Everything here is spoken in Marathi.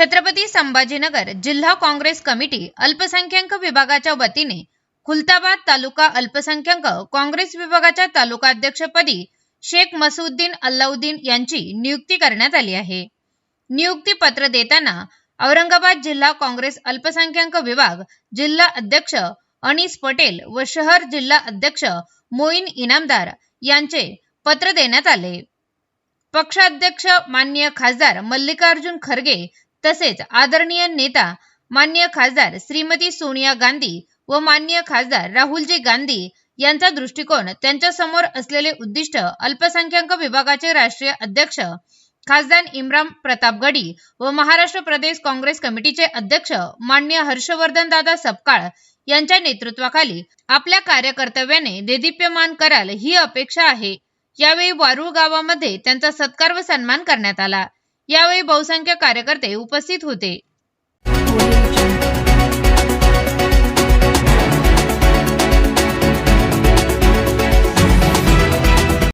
छत्रपती संभाजीनगर जिल्हा काँग्रेस कमिटी अल्पसंख्याक विभागाच्या वतीने खुलताबाद तालुका अल्पसंख्याक काँग्रेस विभागाच्या तालुकाध्यक्षपदी शेख मसुद्दीन अल्लाउद्दीन यांची नियुक्ती करण्यात आली आहे. नियुक्ती पत्र देताना औरंगाबाद जिल्हा काँग्रेस अल्पसंख्याक विभाग जिल्हा अध्यक्ष अनिस पटेल व शहर जिल्हा अध्यक्ष मोईन इनामदार यांचे पत्र देण्यात आले. पक्षाध्यक्ष मान्य खासदार मल्लिकार्जुन खरगे तसेच आदरणीय नेता मान्य खासदार श्रीमती सोनिया गांधी व मान्य खासदार राहुलजी गांधी यांचा दृष्टिकोन त्यांच्यासमोर असलेले उद्दिष्ट अल्पसंख्याक विभागाचे राष्ट्रीय अध्यक्ष खासदार इम्रान प्रतापगडी व महाराष्ट्र प्रदेश काँग्रेस कमिटीचे अध्यक्ष मान्य हर्षवर्धन दादा सपकाळ यांच्या नेतृत्वाखाली आपल्या कार्यकर्तव्याने देदीप्यमान कराल ही अपेक्षा आहे. यावेळी वारुळ गावामध्ये त्यांचा सत्कार व सन्मान करण्यात आला. यावेळी बहुसंख्य कार्यकर्ते उपस्थित होते.